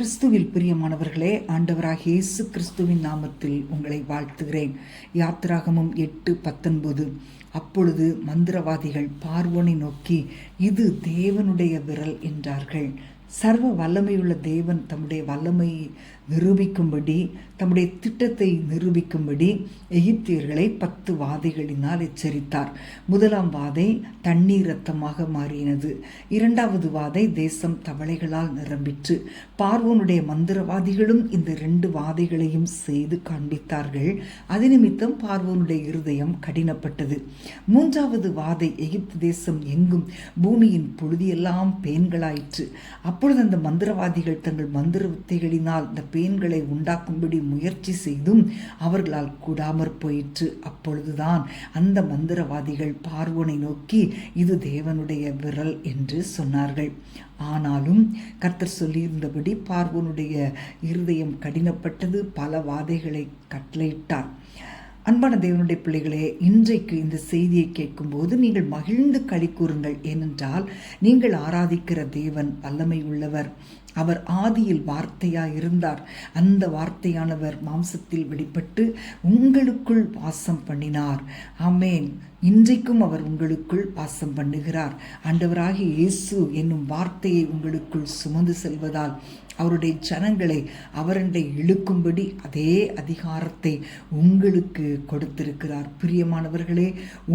கிறிஸ்துவில் பிரியமானவர்களே ஆண்டவராக இயேசு கிறிஸ்துவின் நாமத்தில் உங்களை வாழ்த்துகிறேன். யாத்திராகமும் எட்டு பத்தொன்பது. அப்பொழுது மந்திரவாதிகள் பார்வோனை நோக்கி இது தேவனுடைய விரல் என்றார்கள். சர்வ வல்லமையுள்ள தேவன் தம்முடைய வல்லமையை நிரூபிக்கும்படி தம்முடைய திட்டத்தை நிரூபிக்கும்படி எகிப்தியர்களை பத்து வாதைகளினால் எச்சரித்தார். முதலாம் வாதை தண்ணீர் ரத்தமாக மாறினது. இரண்டாவது வாதை தேசம் தவளைகளால் நிரம்பிற்று. பார்வோனுடைய மந்திரவாதிகளும் இந்த ரெண்டு வாதைகளையும் செய்து காண்பித்தார்கள். அது நிமித்தம் பார்வோனுடைய இருதயம் கடினப்பட்டது. மூன்றாவது வாதை எகிப்து தேசம் எங்கும் பூமியின் பொழுதியெல்லாம் பேன்களாயிற்று அப்பொழுது அந்த மந்திரவாதிகள் தங்கள் மந்திர வித்தைகளினால் இந்த பேன்களை உண்டாக்கும்படி முயற்சி செய்தும் அவர்களால் கூடாமற் போயிற்று. அப்பொழுதுதான் அந்த மந்திரவாதிகள் பார்வோனை நோக்கி இது தேவனுடைய விரல் என்று சொன்னார்கள். ஆனாலும் கர்த்தர் சொல்லியிருந்தபடி பார்வோனுடைய இருதயம் கடினப்பட்டது பல வாதைகளை கட்டளையிட்டார். அன்பான தேவனுடைய பிள்ளைகளே இன்றைக்கு இந்த செய்தியை கேட்கும்போது நீங்கள் மகிழ்ந்து களி கூறுங்கள். ஏனென்றால் நீங்கள் ஆராதிக்கிற தேவன் வல்லமை உள்ளவர். அவர் ஆதியில் வார்த்தையாக இருந்தார். அந்த வார்த்தையானவர் மாம்சத்தில் வெளிப்பட்டு உங்களுக்குள் வாசம் பண்ணினார். ஆமேன். இன்றைக்கும் அவர் உங்களுக்குள் வாசம் பண்ணுகிறார். ஆண்டவராகிய இயேசு என்னும் வார்த்தையை உங்களுக்குள் சுமந்து செல்வதால் அவருடைய ஜனங்களை அவரண்டை இழுக்கும்படி அதே அதிகாரத்தை உங்களுக்கு கொடுத்திருக்கிறார். பிரியமானவர்களே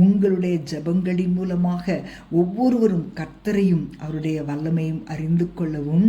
உங்களுடைய ஜபங்களின் மூலமாக ஒவ்வொருவரும் கர்த்தரையும் அவருடைய வல்லமையும் அறிந்து கொள்ளவும்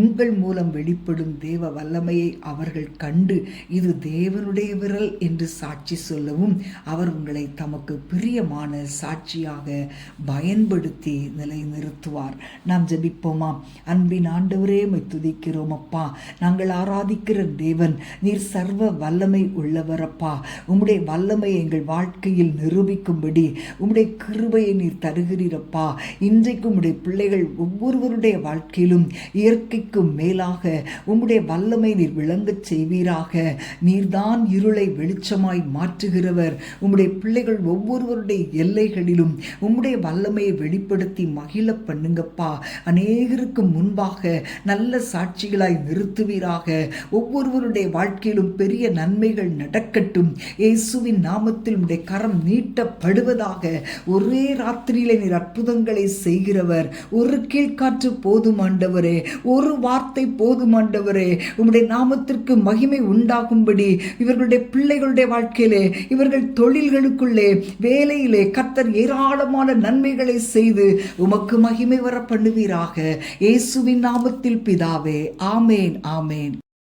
உங்கள் மூலம் வெளிப்படும் தேவ வல்லமையை அவர்கள் கண்டு இது தேவனுடைய விரல் என்று சாட்சி சொல்லவும் அவர் உங்களை தமக்கு தைரியமான சாட்சியாக பயன்படுத்தி நிலைநிறுத்துவார் நாம் ஜபிப்போமா? அன்பின் ஆண்டவரே துதிக்கிறோம் அப்பா. நாங்கள் ஆராதிக்கிற தேவன் நீர் சர்வ வல்லமை உள்ளவரப்பா உம்முடைய வல்லமை எங்கள் வாழ்க்கையில் நிரூபிக்கும்படி உம்முடைய கிருபையை நீர் தருகிறீரப்பா இன்றைக்கு உம்முடைய பிள்ளைகள் ஒவ்வொருவருடைய வாழ்க்கையிலும் இயற்கைக்கும் மேலாக உம்முடைய வல்லமை நீர் விளங்கச் செய்வீராக. நீர்தான் இருளை வெளிச்சமாய் மாற்றுகிறவர். உம்முடைய பிள்ளைகள் ஒவ்வொருவருடைய எல்லைகளிலும் உம்முடைய வல்லமையை வெளிப்படுத்தி மகிழ பண்ணுங்கப்பா. அநேகருக்கு முன்பாக நல்ல சாட்சிகளாய் நிறுத்துவீராக. ஒவ்வொருவருடைய வாழ்க்கையிலும் பெரிய நன்மைகள் நடக்கட்டும். இயேசுவின் நாமத்தில் உடைய கரம் நீட்டப்படுவதாக ஒரே ராத்திரியில நீர் அற்புதங்களை செய்கிறவர். ஒரு கீழ்காற்று போதுமாண்டவரே ஒரு வார்த்தை போதுமாண்டவரே உம்முடைய நாமத்திற்கு மகிமை உண்டாகும்படி இவர்களுடைய பிள்ளைகளுடைய வாழ்க்கையிலே இவர்கள் தொழில்களுக்குள்ளே வேலை வேளையிலே கத்தர் ஏராளமான நன்மைகளை செய்து உமக்கு மகிமை வர பண்ணுவீராக இயேசுவின் நாமத்தில் பிதாவே ஆமேன் ஆமேன்.